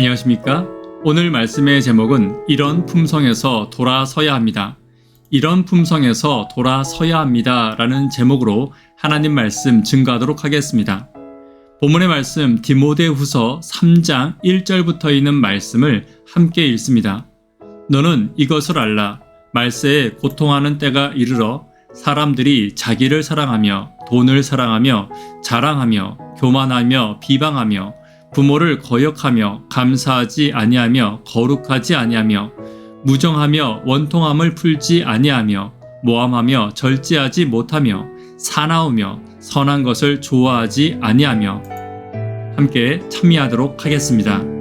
안녕하십니까? 오늘 말씀의 제목은 이런 품성에서 돌아서야 합니다. 이런 품성에서 돌아서야 합니다. 라는 제목으로 하나님 말씀 증거하도록 하겠습니다. 본문의 말씀 디모데 후서 3장 1절부터 있는 말씀을 함께 읽습니다. 너는 이것을 알라. 말세에 고통하는 때가 이르러 사람들이 자기를 사랑하며 돈을 사랑하며 자랑하며 교만하며 비방하며 부모를 거역하며 감사하지 아니하며 거룩하지 아니하며 무정하며 원통함을 풀지 아니하며 모함하며 절제하지 못하며 사나우며 선한 것을 좋아하지 아니하며 함께 참여하도록 하겠습니다.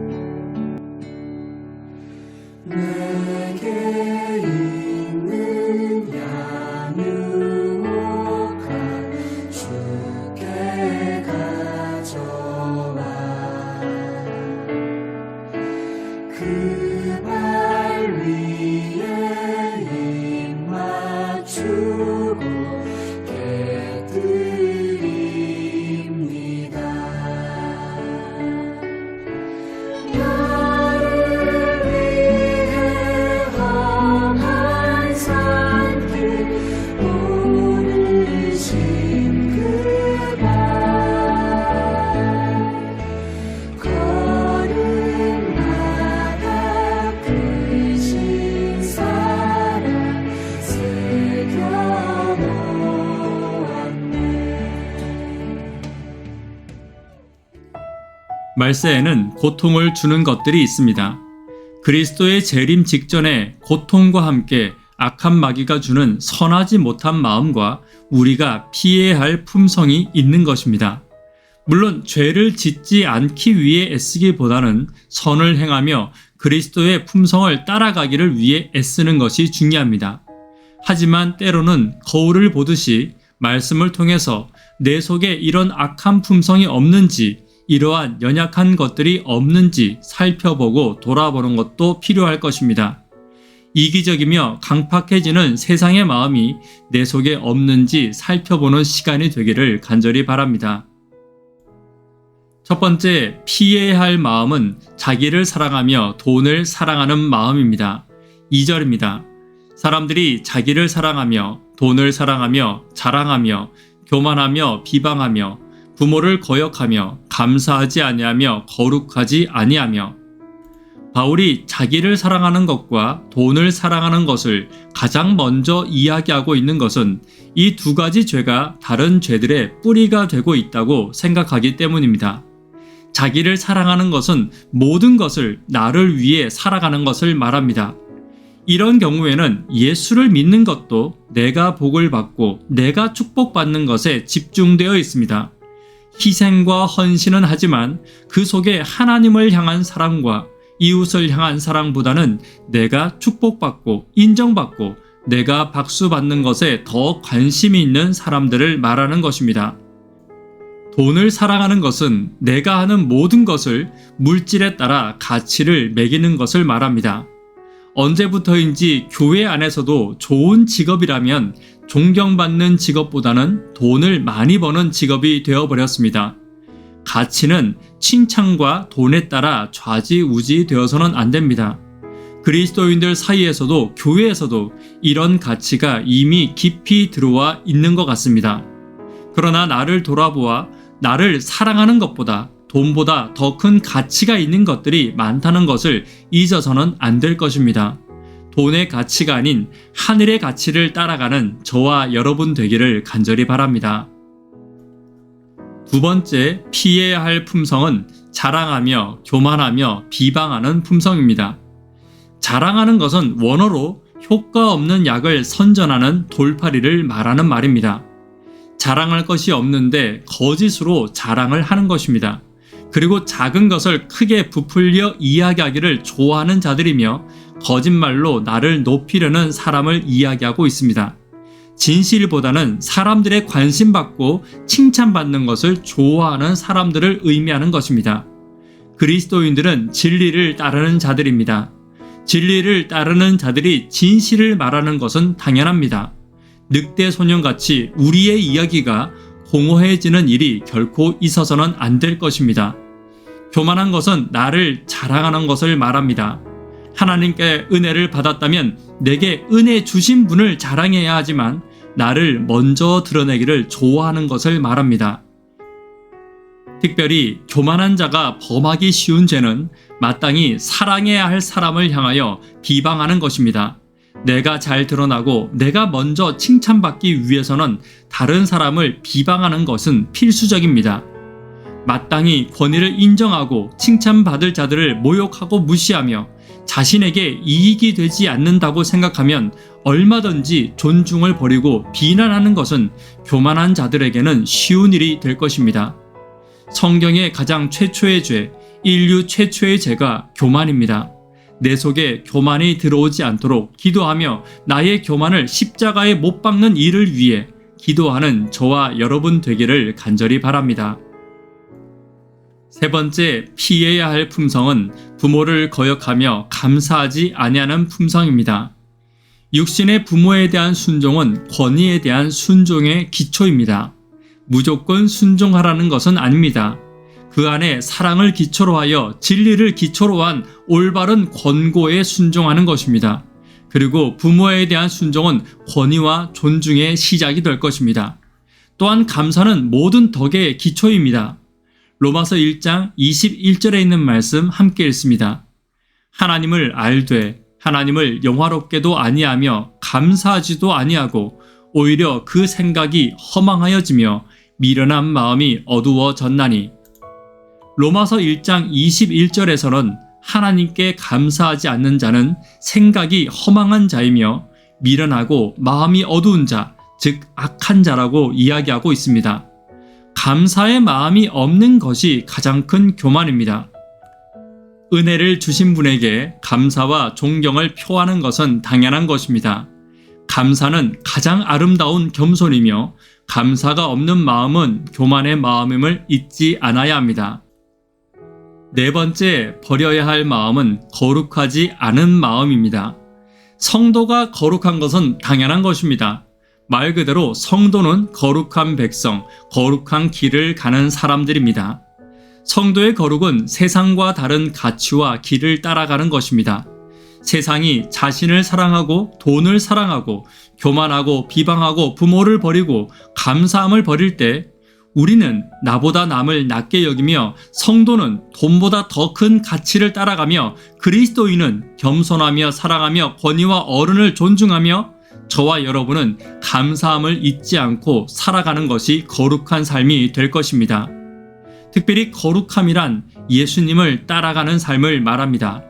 말세에는 고통을 주는 것들이 있습니다. 그리스도의 재림 직전에 고통과 함께 악한 마귀가 주는 선하지 못한 마음과 우리가 피해야 할 품성이 있는 것입니다. 물론 죄를 짓지 않기 위해 애쓰기보다는 선을 행하며 그리스도의 품성을 따라가기를 위해 애쓰는 것이 중요합니다. 하지만 때로는 거울을 보듯이 말씀을 통해서 내 속에 이런 악한 품성이 없는지 이러한 연약한 것들이 없는지 살펴보고 돌아보는 것도 필요할 것입니다. 이기적이며 강팍해지는 세상의 마음이 내 속에 없는지 살펴보는 시간이 되기를 간절히 바랍니다. 첫 번째, 피해야 할 마음은 자기를 사랑하며 돈을 사랑하는 마음입니다. 2절입니다. 사람들이 자기를 사랑하며 돈을 사랑하며 자랑하며 교만하며 비방하며 부모를 거역하며 감사하지 아니하며 거룩하지 아니하며 바울이 자기를 사랑하는 것과 돈을 사랑하는 것을 가장 먼저 이야기하고 있는 것은 이 두 가지 죄가 다른 죄들의 뿌리가 되고 있다고 생각하기 때문입니다. 자기를 사랑하는 것은 모든 것을 나를 위해 살아가는 것을 말합니다. 이런 경우에는 예수를 믿는 것도 내가 복을 받고 내가 축복받는 것에 집중되어 있습니다. 희생과 헌신은 하지만 그 속에 하나님을 향한 사랑과 이웃을 향한 사랑보다는 내가 축복받고 인정받고 내가 박수받는 것에 더 관심이 있는 사람들을 말하는 것입니다. 돈을 사랑하는 것은 내가 하는 모든 것을 물질에 따라 가치를 매기는 것을 말합니다. 언제부터인지 교회 안에서도 좋은 직업이라면 존경받는 직업보다는 돈을 많이 버는 직업이 되어버렸습니다. 가치는 칭찬과 돈에 따라 좌지우지 되어서는 안 됩니다. 그리스도인들 사이에서도 교회에서도 이런 가치가 이미 깊이 들어와 있는 것 같습니다. 그러나 나를 돌아보아 나를 사랑하는 것보다 돈보다 더 큰 가치가 있는 것들이 많다는 것을 잊어서는 안 될 것입니다. 돈의 가치가 아닌 하늘의 가치를 따라가는 저와 여러분 되기를 간절히 바랍니다. 두 번째, 피해야 할 품성은 자랑하며 교만하며 비방하는 품성입니다. 자랑하는 것은 원어로 효과 없는 약을 선전하는 돌팔이를 말하는 말입니다. 자랑할 것이 없는데 거짓으로 자랑을 하는 것입니다. 그리고 작은 것을 크게 부풀려 이야기하기를 좋아하는 자들이며 거짓말로 나를 높이려는 사람을 이야기하고 있습니다. 진실보다는 사람들의 관심받고 칭찬받는 것을 좋아하는 사람들을 의미하는 것입니다. 그리스도인들은 진리를 따르는 자들입니다. 진리를 따르는 자들이 진실을 말하는 것은 당연합니다. 늑대 소년같이 우리의 이야기가 공허해지는 일이 결코 있어서는 안 될 것입니다. 교만한 것은 나를 자랑하는 것을 말합니다. 하나님께 은혜를 받았다면 내게 은혜 주신 분을 자랑해야 하지만 나를 먼저 드러내기를 좋아하는 것을 말합니다. 특별히 교만한 자가 범하기 쉬운 죄는 마땅히 사랑해야 할 사람을 향하여 비방하는 것입니다. 내가 잘 드러나고 내가 먼저 칭찬받기 위해서는 다른 사람을 비방하는 것은 필수적입니다. 마땅히 권위를 인정하고 칭찬받을 자들을 모욕하고 무시하며 자신에게 이익이 되지 않는다고 생각하면 얼마든지 존중을 버리고 비난하는 것은 교만한 자들에게는 쉬운 일이 될 것입니다. 성경의 가장 최초의 죄, 인류 최초의 죄가 교만입니다. 내 속에 교만이 들어오지 않도록 기도하며 나의 교만을 십자가에 못 박는 일을 위해 기도하는 저와 여러분 되기를 간절히 바랍니다. 세 번째, 피해야 할 품성은 부모를 거역하며 감사하지 아니하는 품성입니다. 육신의 부모에 대한 순종은 권위에 대한 순종의 기초입니다. 무조건 순종하라는 것은 아닙니다. 그 안에 사랑을 기초로 하여 진리를 기초로 한 올바른 권고에 순종하는 것입니다. 그리고 부모에 대한 순종은 권위와 존중의 시작이 될 것입니다. 또한 감사는 모든 덕의 기초입니다. 로마서 1장 21절에 있는 말씀 함께 읽습니다. 하나님을 알되 하나님을 영화롭게도 아니하며 감사하지도 아니하고 오히려 그 생각이 허망하여지며 미련한 마음이 어두워졌나니 로마서 1장 21절에서는 하나님께 감사하지 않는 자는 생각이 허망한 자이며 미련하고 마음이 어두운 자, 즉 악한 자라고 이야기하고 있습니다. 감사의 마음이 없는 것이 가장 큰 교만입니다. 은혜를 주신 분에게 감사와 존경을 표하는 것은 당연한 것입니다. 감사는 가장 아름다운 겸손이며 감사가 없는 마음은 교만의 마음임을 잊지 않아야 합니다. 네 번째, 버려야 할 마음은 거룩하지 않은 마음입니다. 성도가 거룩한 것은 당연한 것입니다. 말 그대로 성도는 거룩한 백성, 거룩한 길을 가는 사람들입니다. 성도의 거룩은 세상과 다른 가치와 길을 따라가는 것입니다. 세상이 자신을 사랑하고 돈을 사랑하고 교만하고 비방하고 부모를 버리고 감사함을 버릴 때 우리는 나보다 남을 낮게 여기며 성도는 돈보다 더 큰 가치를 따라가며 그리스도인은 겸손하며 사랑하며 권위와 어른을 존중하며 저와 여러분은 감사함을 잊지 않고 살아가는 것이 거룩한 삶이 될 것입니다. 특별히 거룩함이란 예수님을 따라가는 삶을 말합니다.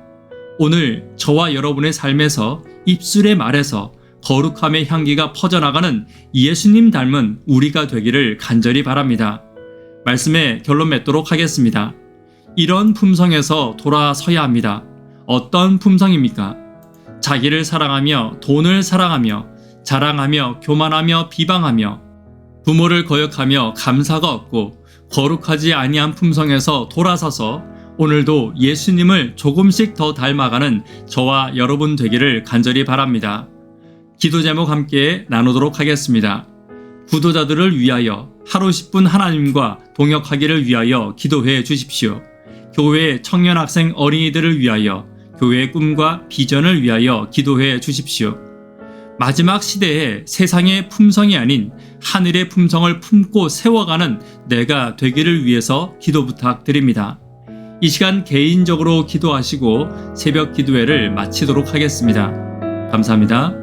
오늘 저와 여러분의 삶에서 입술의 말에서 거룩함의 향기가 퍼져나가는 예수님 닮은 우리가 되기를 간절히 바랍니다. 말씀에 결론 맺도록 하겠습니다. 이런 품성에서 돌아서야 합니다. 어떤 품성입니까? 자기를 사랑하며 돈을 사랑하며 자랑하며 교만하며 비방하며 부모를 거역하며 감사가 없고 거룩하지 아니한 품성에서 돌아서서 오늘도 예수님을 조금씩 더 닮아가는 저와 여러분 되기를 간절히 바랍니다. 기도 제목 함께 나누도록 하겠습니다. 구도자들을 위하여 하루 10분 하나님과 동역하기를 위하여 기도해 주십시오. 교회 청년 학생 어린이들을 위하여 교회의 꿈과 비전을 위하여 기도해 주십시오. 마지막 시대에 세상의 품성이 아닌 하늘의 품성을 품고 세워가는 내가 되기를 위해서 기도 부탁드립니다. 이 시간 개인적으로 기도하시고 새벽 기도회를 마치도록 하겠습니다. 감사합니다.